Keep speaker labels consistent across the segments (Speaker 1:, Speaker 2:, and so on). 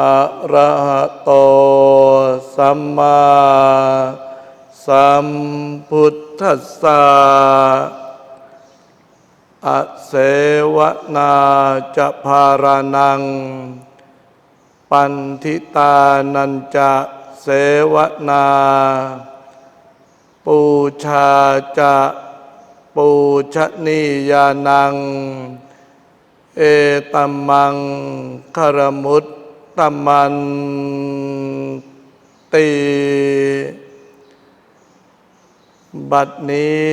Speaker 1: อะระหะโตสัมมาสัมพุทธัสสะอะเสวนาจะพารานัง ปันทิตานันจะเสวนา ปูชาจะปูชนียานัง เอตัมมังคารมุต ตมันตีบัดนี้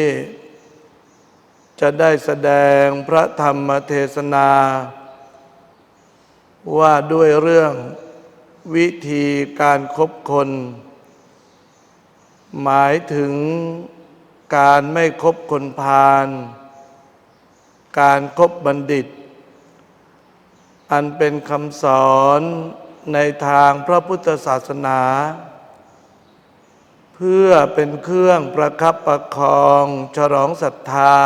Speaker 1: จะได้แสดงพระธรรมเทศนา ว่าด้วยเรื่องวิธีการคบคน หมายถึงการไม่คบคนพาลการครบบัณฑิต อันเป็นคำสอนในทางพระพุทธศาสนา เพื่อเป็นเครื่องประคับประคองฉลองศรัทธา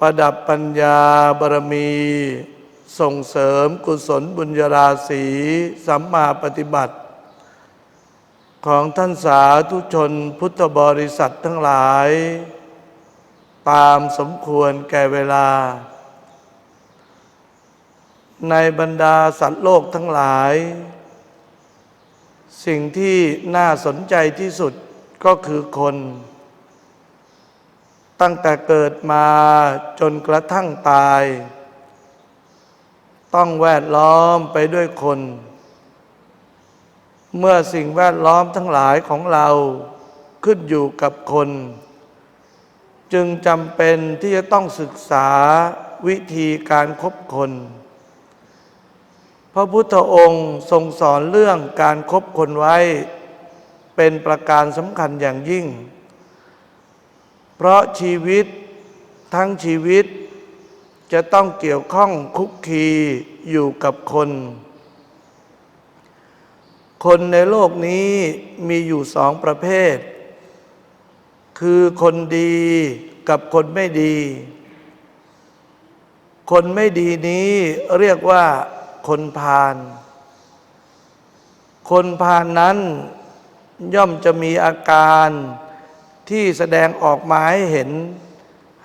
Speaker 1: ประดับปัญญาบารมี ส่งเสริมกุศลบุญญาราศีสัมมาปฏิบัติ ของท่านสาธุชนพุทธบริษัททั้งหลาย ตามสมควรแก่เวลา ในบรรดาสัตว์โลกทั้งหลาย สิ่งที่น่าสนใจที่สุดก็คือคน ตั้งแต่เกิดมาจนกระทั่งตาย ต้องแวดล้อมไปด้วยคน เมื่อสิ่งแวดล้อมทั้งหลายของเราขึ้นอยู่กับคน จึงจำเป็นที่จะต้องศึกษาวิธีการคบคน พระพุทธองค์ทรงสอนเรื่องการครบคนไว้ เป็นประการสำคัญอย่างยิ่ง เพราะชีวิตทั้งชีวิตจะต้องเกี่ยวข้องคุกคีอยู่กับคน คนในโลกนี้มีอยู่สองประเภท คือคนดีกับคนไม่ดี คนไม่ดีนี้เรียกว่า คนพาลคนพาลนนั้นย่อมจะมีอาการที่แสดงออกมาให้เห็น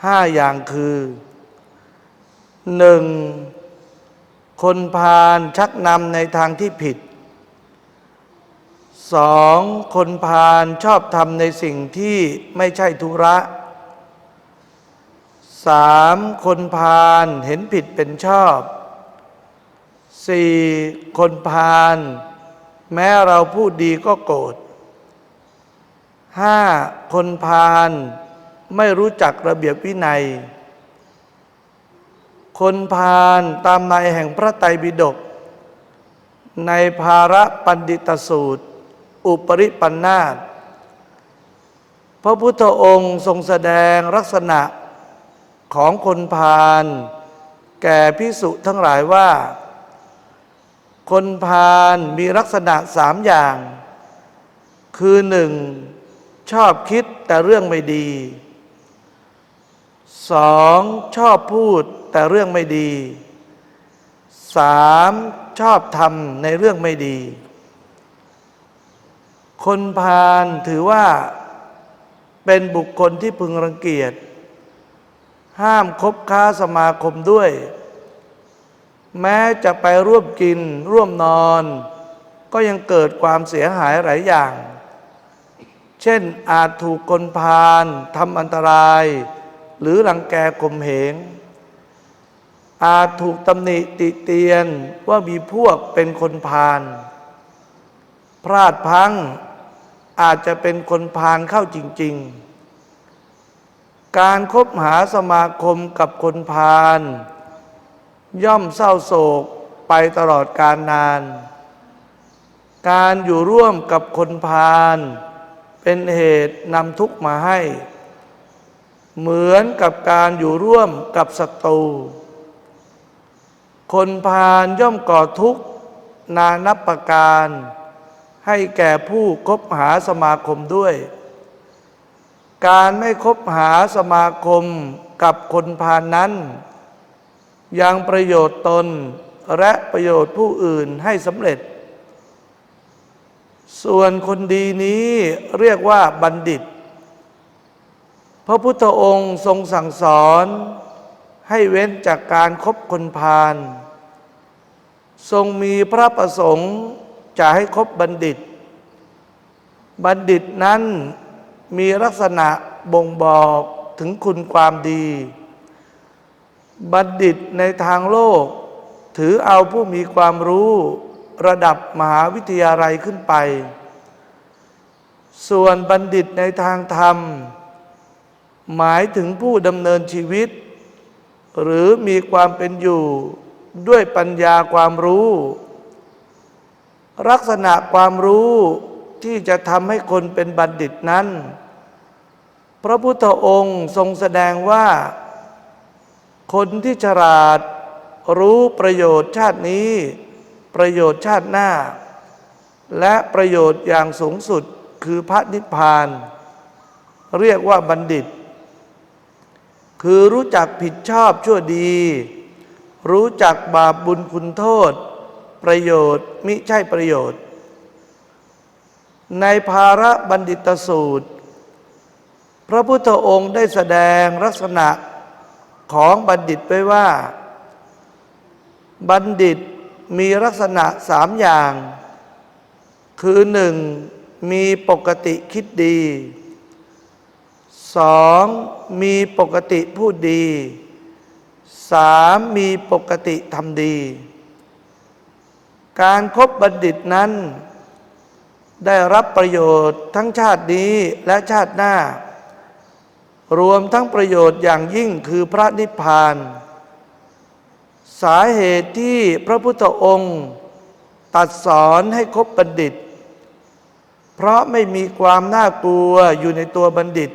Speaker 1: ห้าอย่างคือหนึ่งคนพาลชักนำในทางที่ผิดสองคนพาลชอบทำในสิ่งที่ไม่ใช่ธุระสามคนพาลเห็นผิดเป็นชอบ สี่คนพาลแม้เราพูดดีก็โกรธห้าคนพาลไม่รู้จักระเบียบวินัย คนพาลตามในแห่งพระไตรปิฎกในภาระปันดิตสูตร อุปริปันธาตพระพุทธองค์ทรงแสดงลักษณะของคนพาลแก่พิสุทั้งหลายว่า คนพาลมีลักษณะสามอย่าง คือหนึ่งชอบคิดแต่เรื่องไม่ดีสองชอบพูดแต่เรื่องไม่ดีสามชอบทำในเรื่องไม่ดี คนพาลถือว่าเป็นบุคคลที่พึงรังเกียจ ห้ามคบค้าสมาคมด้วย แม้จะไปร่วมกิน ร่วมนอน ก็ยังเกิดความเสียหายหลายอย่าง เช่นอาจถูกคนพาลทำอันตราย หรือรังแกข่มเหง อาจถูกตำหนิติเตียนว่ามีพวกเป็นคนพาลพลาดพังอาจจะเป็นคนพาลเข้าจริง ๆ การคบหาสมาคมกับคนพาล ย่อมเศร้าโศกไปตลอดการนาน การอยู่ร่วมกับคนพาลเป็นเหตุนำทุกข์มาให้ เหมือนกับการอยู่ร่วมกับศัตรู คนพาลย่อมก่อทุกข์นานับประการ ให้แก่ผู้คบหาสมาคมด้วย การไม่คบหาสมาคมกับคนพาลนนั้น ยังประโยชน์ตนและประโยชน์ผู้อื่นให้สำเร็จ ส่วนคนดีนี้เรียกว่าบัณฑิต พระพุทธองค์ทรงสั่งสอน ให้เว้นจากการครบคนพาลทรงมีพระประสงค์จะให้คบบัณฑิต บัณฑิตนั้นมีลักษณะบ่งบอกถึงคุณความดี บัณฑิตในทางโลก ถือเอาผู้มีความรู้ระดับมหาวิทยาลัยขึ้นไป ส่วนบัณฑิตในทางธรรม หมายถึงผู้ดำเนินชีวิต หรือมีความเป็นอยู่ด้วยปัญญาความรู้ ลักษณะความรู้ที่จะทำให้คนเป็นบัณฑิตนั้น พระพุทธองค์ทรงแสดงว่า คนที่ฉลาดรู้ประโยชน์ชาตินี้ ประโยชน์ชาติหน้า และประโยชน์อย่างสูงสุดคือพระนิพพาน เรียกว่าบัณฑิต คือรู้จักผิดชอบชั่วดี รู้จักบาปบุญคุณโทษ ประโยชน์มิใช่ประโยชน์ ในภาระบัณฑิตสูตร พระพุทธองค์ได้แสดงลักษณะ ของบัณฑิตไว้ว่า บัณฑิตมีลักษณะสามอย่าง คือหนึ่งมีปกติคิดดีสองมีปกติพูดดีสามมีปกติทำดี การครบบัณฑิตนั้น ได้รับประโยชน์ทั้งชาตินี้และชาติหน้า รวมทั้งประโยชน์อย่างยิ่งคือพระนิพพาน สาเหตุที่พระพุทธองค์ตัดสอนให้คบบัณฑิต เพราะไม่มีความน่ากลัวอยู่ในตัวบัณฑิต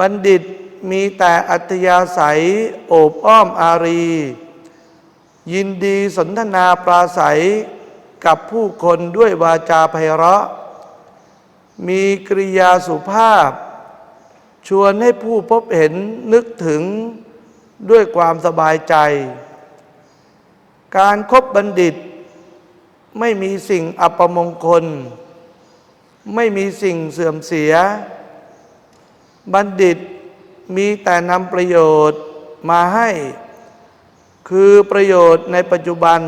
Speaker 1: บัณฑิตมีแต่อัธยาศัยโอบอ้อมอารี ยินดีสนทนาปราศัยกับผู้คนด้วยวาจาไพเราะ มีกริยาสุภาพ ชวนให้ผู้พบเห็นนึกถึงด้วยความสบายใจ การครบบัณฑิต ไม่มีสิ่งอัปมงคล ไม่มีสิ่งเสื่อมเสีย บัณฑิตมีแต่นำประโยชน์มาให้ คือประโยชน์ในปัจจุบัน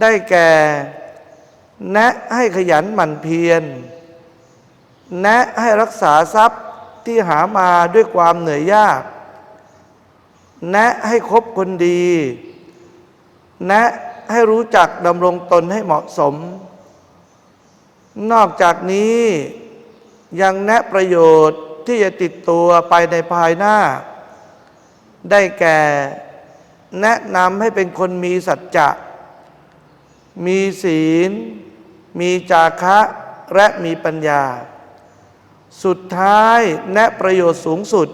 Speaker 1: ได้แก่ แนะให้ขยันหมั่นเพียร แนะให้รักษาทรัพย์ ที่หามาด้วยความเหนื่อยยาก แนะให้คบคนดี แนะให้รู้จักดำรงตนให้เหมาะสม นอกจากนี้ยังแนะประโยชน์ที่จะติดตัวไปในภายหน้า ได้แก่แนะนำให้เป็นคนมีสัจจะ มีศีล มีจาคะ และมีปัญญา สุดท้ายแนะประโยชน์สูงสุด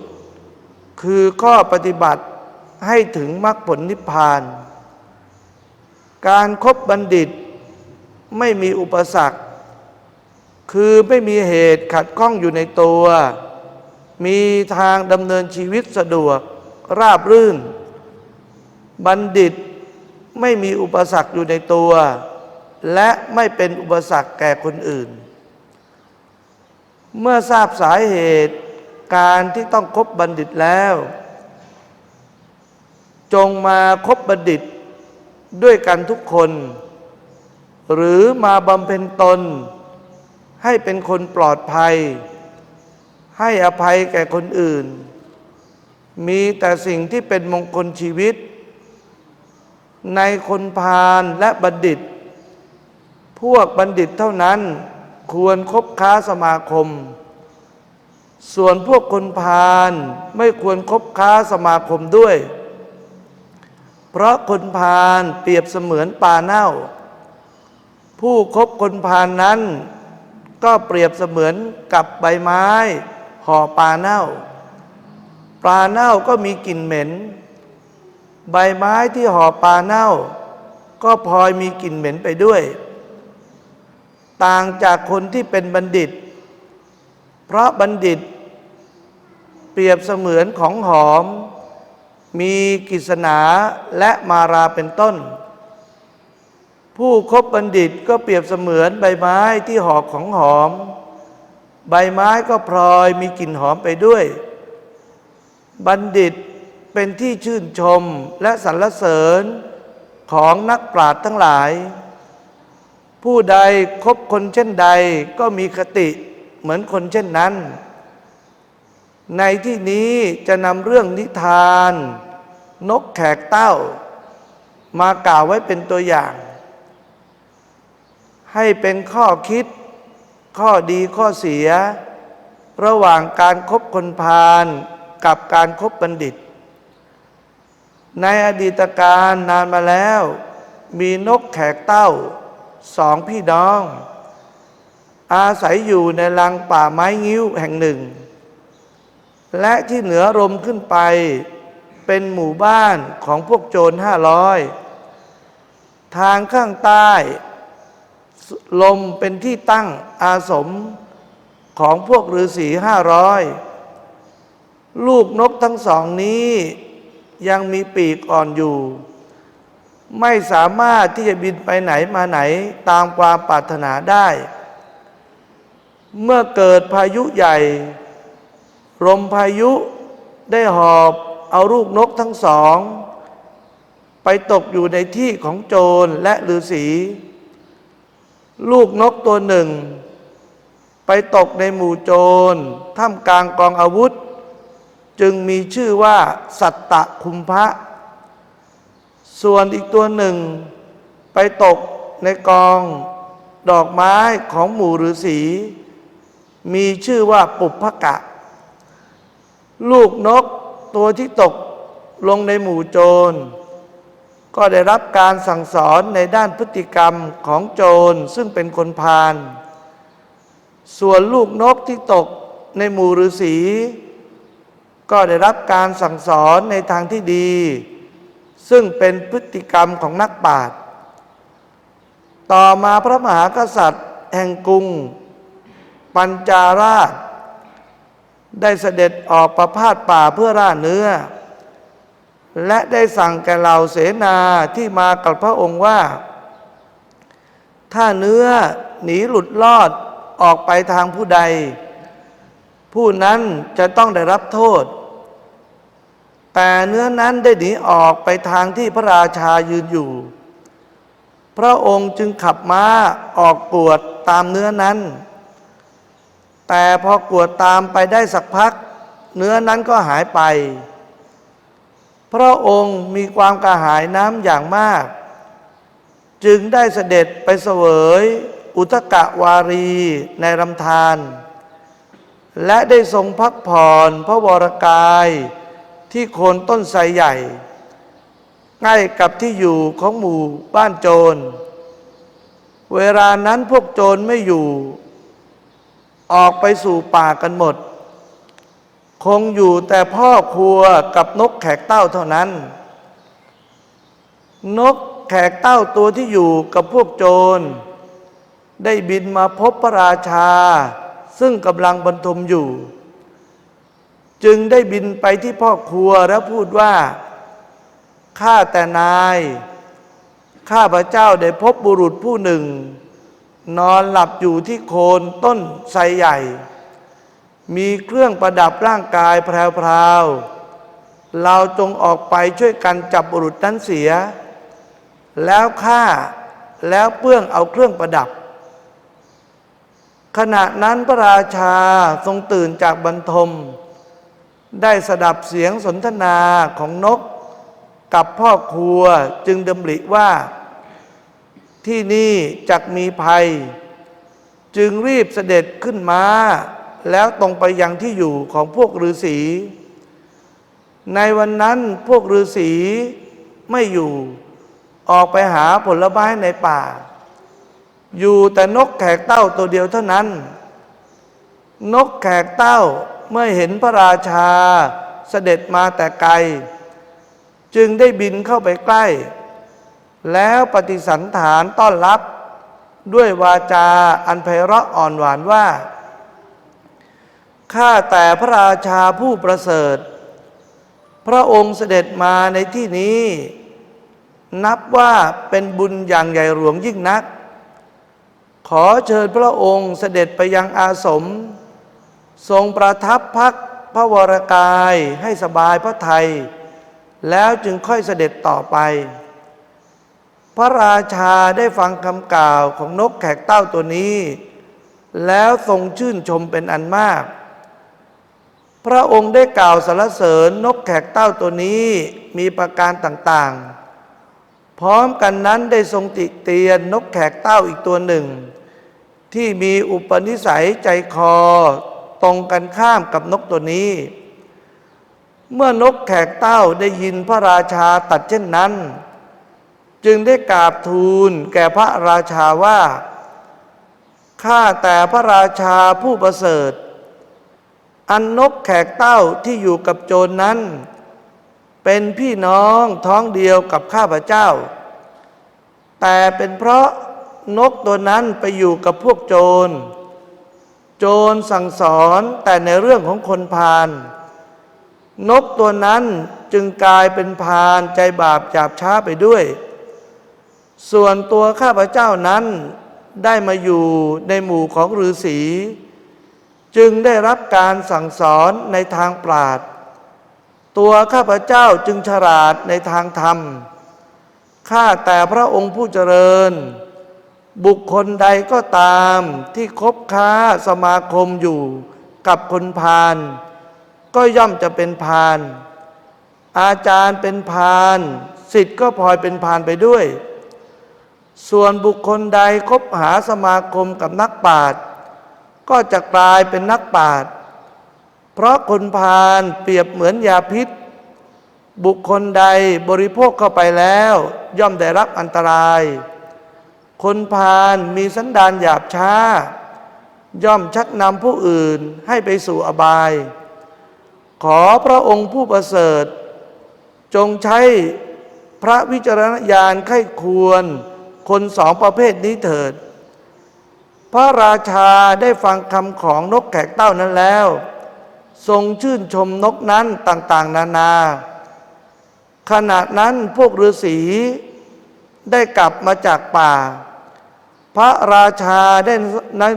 Speaker 1: คือข้อปฏิบัติให้ถึงมรรคผลนิพพาน การครบบัณฑิตไม่มีอุปสรรค คือไม่มีเหตุขัดข้องอยู่ในตัว มีทางดำเนินชีวิตสะดวกราบรื่น บัณฑิตไม่มีอุปสรรคอยู่ในตัว และไม่เป็นอุปสรรคแก่คนอื่น เมื่อทราบสาเหตุการที่ต้องคบบัณฑิตแล้ว จงมาคบบัณฑิตด้วยกันทุกคน หรือมาบำเพ็ญตน ให้เป็นคนปลอดภัย ให้อภัยแก่คนอื่น มีแต่สิ่งที่เป็นมงคลชีวิต ในคนพาลและบัณฑิต พวกบัณฑิตเท่านั้น ควรคบค้าสมาคม ส่วนพวกคนพาลไม่ควรคบค้าสมาคมด้วย เพราะคนพาลเปรียบเสมือนปลาเน่า ผู้คบคนพาลนนั้น ก็เปรียบเสมือนกับใบไม้ห่อปลาเน่า ปลาเน่าก็มีกลิ่นเหม็น ใบไม้ที่ห่อปลาเน่า ก็พลอยมีกลิ่นเหม็นไปด้วย ต่างจากคนที่เป็นบัณฑิต เพราะบัณฑิต เปรียบเสมือนของหอม มีกิษณาและมาราเป็นต้น ผู้คบบัณฑิตก็เปรียบเสมือนใบไม้ที่ห่อของหอม ใบไม้ก็พลอยมีกลิ่นหอมไปด้วย บัณฑิตเป็นที่ชื่นชมและสรรเสริญของนักปราชญ์ทั้งหลาย ผู้ใดคบคนเช่นใดก็มีคติเหมือนคนเช่นนั้น ในที่นี้จะนำเรื่องนิทาน นกแขกเต้ามากล่าวไว้เป็นตัวอย่าง ให้เป็นข้อคิด ข้อดีข้อเสีย ระหว่างการครบคนพาลกับการครบบัณฑิต ในอดีตการนานมาแล้ว มีนกแขกเต้า สองพี่น้อง อาศัยอยู่ในรังป่าไม้งิ้วแห่งหนึ่ง และที่เหนือรมขึ้นไป เป็นหมู่บ้านของพวกโจรห้าร้อยทางข้างใต้ ลมเป็นที่ตั้งอาสมของพวกฤาษีห้าร้อยลูกนกทั้งสองนี้ยังมีปีกอ่อนอยู่ ไม่สามารถที่จะบินไปไหนมาไหนตามความปรารถนาได้ เมื่อเกิดพายุใหญ่ลมพายุได้หอบเอาลูกนกทั้งสอง ไปตกอยู่ในที่ของโจรและฤาษีลูกนกตัวหนึ่ง ไปตกในหมู่โจรท่ามกลางกองอาวุธ จึงมีชื่อว่าสัตตะคุมพะ ส่วนอีกตัวหนึ่ง ไปตกในกองดอกไม้ของหมู่ฤาษีมีชื่อว่าปุพพกะ ลูกนกตัวที่ตกลงในหมู่โจร ก็ได้รับการสั่งสอนในด้านพฤติกรรมของโจรซึ่งเป็นคนพาลส่วนลูกนกที่ตกในหมู่ฤาษีก็ได้รับการสั่งสอนในทางที่ดี ซึ่งเป็นพฤติกรรมของนักปราชญ์ต่อมาพระมหากษัตริย์ แห่งกรุง ปัญจาราช ได้เสด็จออกประพาสป่าเพื่อล่าเนื้อ และได้สั่งแก่เหล่าเสนาที่มากับพระองค์ว่า ถ้าเนื้อหนีหลุดลอดออกไปทางผู้ใด ผู้นั้นจะต้องได้รับโทษ แต่เนื้อนั้นได้หนีออกไปทางที่พระราชายืนอยู่ พระองค์จึงขับม้าออกกวดตามเนื้อนั้น แต่พอกวดตามไปได้สักพัก เนื้อนั้นก็หายไป พระองค์มีความกระหายน้ำอย่างมาก จึงได้เสด็จไปเสวย อุทกะวารีในลำธารและได้ทรงพักผ่อนพระวรกาย ที่โคนต้นไทรใหญ่ ใกล้กับที่อยู่ของหมู่บ้านโจร เวลานั้นพวกโจรไม่อยู่ ออกไปสู่ป่ากันหมด คงอยู่แต่พ่อครัวกับนกแขกเต้าเท่านั้น นกแขกเต้าตัวที่อยู่กับพวกโจร ได้บินมาพบพระราชา ซึ่งกำลังบรรทมอยู่ จึงได้บินไปที่พ่อครัวแล้วพูดว่าข้าแต่นาย ข้าพระเจ้าได้พบบุรุษผู้หนึ่ง นอนหลับอยู่ที่โคนต้นไทรใหญ่ มีเครื่องประดับร่างกายแพรวๆเราจงออกไปช่วยกันจับบุรุษนั้นเสีย แล้วฆ่าแล้วเปื้องเอาเครื่องประดับ ขณะนั้นพระราชาทรงตื่นจากบรรทม ได้สดับเสียงสนทนาของนกกับพ่อครัวจึงดำริว่า ที่นี่จักมีภัย จึงรีบเสด็จขึ้นมาแล้วตรงไปยังที่อยู่ของพวกฤาษี ในวันนั้นพวกฤาษีไม่อยู่ออกไปหาผลไม้ในป่า อยู่แต่นกแขกเต้าตัวเดียวเท่านั้น นกแขกเต้า เมื่อเห็นพระราชาเสด็จมาแต่ไกล จึงได้บินเข้าไปใกล้ แล้วปฏิสันฐานต้อนรับด้วยวาจาอันไพเราะอ่อนหวานว่าข้าแต่พระราชาผู้ประเสริฐ พระองค์เสด็จมาในที่นี้ นับว่าเป็นบุญอย่างใหญ่หลวงยิ่งนัก ขอเชิญพระองค์เสด็จไปยังอาสม ทรงประทับพักพระวรกายให้สบายพระไทย แล้วจึงค่อยเสด็จต่อไป พระราชาได้ฟังคำกล่าวของนกแขกเต้าตัวนี้ แล้วทรงชื่นชมเป็นอันมาก พระองค์ได้กล่าวสรรเสริญนกแขกเต้าตัวนี้มีประการต่างๆ พร้อมกันนั้นได้ทรงติเตียนนกแขกเต้าอีกตัวหนึ่ง ที่มีอุปนิสัยใจคอ ตรงกันข้ามกับนกตัวนี้ เมื่อนกแขกเต้าได้ยินพระราชาตัดเช่นนั้น จึงได้กราบทูลแก่พระราชาว่า ข้าแต่พระราชาผู้ประเสริฐ อันนกแขกเต้าที่อยู่กับโจรนนั้น เป็นพี่น้องท้องเดียวกับข้าพเจ้า แต่เป็นเพราะนกตัวนั้นไปอยู่กับพวกโจร โจรสั่งสอนแต่ในเรื่องของคนพาลนกตัวนั้นจึงกลายเป็นพาลใจบาปจาบช้าไปด้วย ส่วนตัวข้าพเจ้านั้นได้มาอยู่ในหมู่ของฤาษี จึงได้รับการสั่งสอนในทางปราด ตัวข้าพเจ้าจึงฉลาดในทางธรรมข้าแต่พระองค์ผู้เจริญ บุคคลใดก็ตามที่คบค้าสมาคมอยู่กับคนพาลก็ย่อมจะเป็นพาลอาจารย์เป็นพาลสิทธิ์ก็พลอยเป็นพาลไปด้วย ส่วนบุคคลใดคบหาสมาคมกับนักปราชญ์ก็จะกลายเป็นนักปราชญ์เพราะคนพาลเปรียบเหมือนยาพิษ บุคคลใดบริโภคเข้าไปแล้ว ย่อมได้รับอันตราย คนพาลมีสันดานหยาบช้า ย่อมชักนำผู้อื่นให้ไปสู่อบาย ขอพระองค์ผู้ประเสริฐ จงใช้พระวิจารณญาณไข้ควร คนสองประเภทนี้เถิด พระราชาได้ฟังคำของนกแขกเต้านั้นแล้ว ทรงชื่นชมนกนั้นต่างๆ นานา ขณะนั้นพวกฤาษีได้กลับมาจากป่า พระราชาได้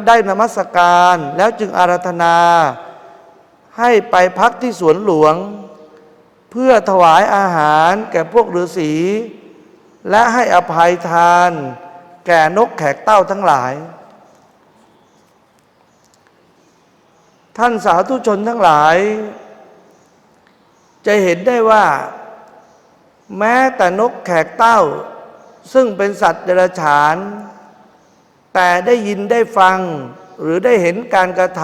Speaker 1: ได้นมัสการแล้วจึงอาราธนา ให้ไปพักที่สวนหลวง เพื่อถวายอาหารแก่พวกฤาษี และให้อภัยทาน แก่นกแขกเต้าทั้งหลาย ท่านสาธุชนทั้งหลาย จะเห็นได้ว่า แม้แต่นกแขกเต้า ซึ่งเป็นสัตว์เดรัจฉาน แต่ได้ยินได้ฟังหรือได้เห็นการกระท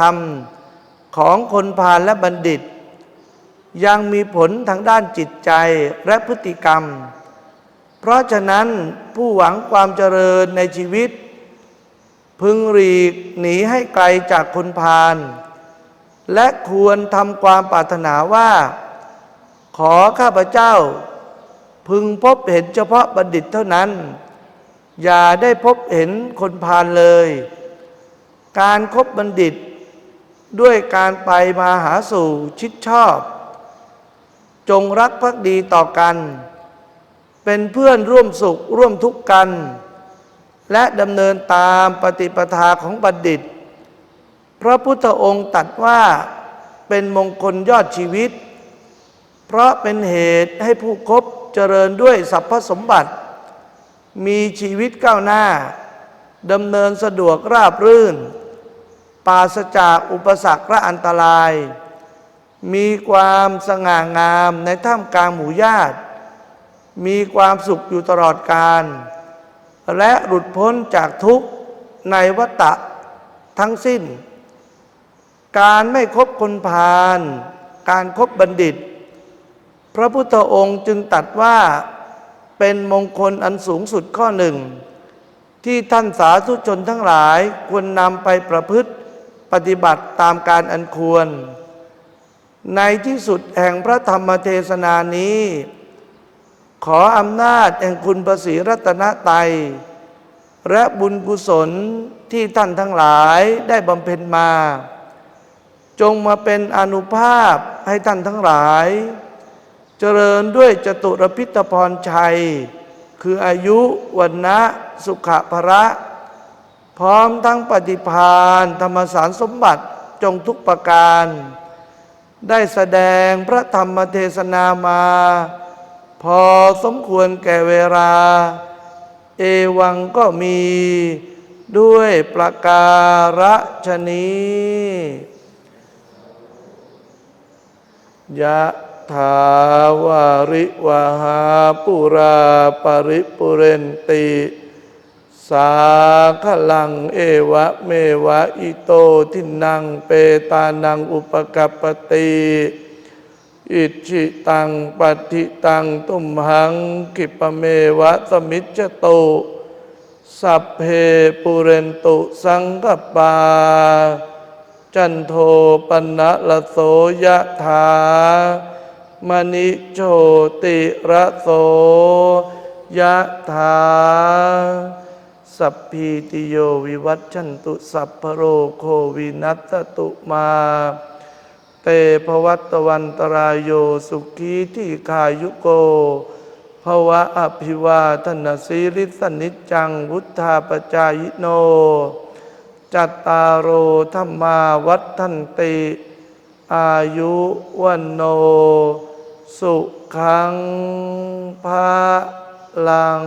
Speaker 1: ำของคนพาลและบัณฑิต ยังมีผลทางด้านจิตใจและพฤติกรรม เพราะฉะนั้นผู้หวังความเจริญในชีวิต พึงหลีกหนีให้ไกลจากคนพาลและควรทำความปรารถนาว่า ขอข้าพเจ้า พึงพบเห็นเฉพาะบัณฑิตเท่านั้น อย่าได้พบเห็นคนพาลเลย การครบบัณฑิต ด้วยการไปมาหาสู่ชิดชอบ จงรักภักดีต่อกัน เป็นเพื่อนร่วมสุขร่วมทุกข์กัน และดำเนินตามปฏิปทาของบัณฑิต พระพุทธองค์ตัดว่าเป็นมงคลยอดชีวิต เพราะเป็นเหตุให้ผู้คบเจริญด้วยสรรพสมบัติ มีชีวิตก้าวหน้าดำเนินสะดวกราบรื่น ปราศจากอุปสรรคและอันตราย มีความสง่างามในท่ามกลางหมู่ญาติ มีความสุขอยู่ตลอดกาลและหลุดพ้นจากทุกข์ในวัฏะทั้งสิ้น การไม่คบคนพาลการครบบัณฑิต พระพุทธองค์จึงตัดว่า เป็นมงคลอันสูงสุดข้อหนึ่ง ที่ท่านสาธุชนทั้งหลายควรนำไปประพฤติปฏิบัติตามการอันควร ในที่สุดแห่งพระธรรมเทศนานี้ ขออำนาจแห่งคุณประสีรัตนไตรัยและบุญกุศลที่ท่านทั้งหลายได้บำเพ็ญมา จงมาเป็นอนุภาพให้ท่านทั้งหลาย เจริญด้วยจตุรพิธพรชัย คืออายุวันนะสุขภระ พร้อมทั้งปฏิพานธรรมสารสมบัติจงทุกประการ ได้แสดงพระธรรมเทศนามา พอสมควรแก่เวลา เอวังก็มีด้วยประการฉนี้ยะ ถาวาริวหาปุราปริปุเรนติ สาขลังเอวะเมวะอิโตทินังเปตานังอุปกัปปติอิจิตังปฏิตังตุมหังกิปเมวะสมิจจโต สัพเพปุเรนตุสังกปา จันโทปนะละโสยะถา มณิโชติระโสยะถาสัพพีติโยวิวัตชันตุสัพพโรโควินัสตุมา เตภวัตวันตรายโยสุขีที่ขายุโกภวะอภิวาทนาสีริสนิจจังวุธาปจายโน จัตตารโอธรรมาวัฏทันติ อายุวันโน สุขังภาลัง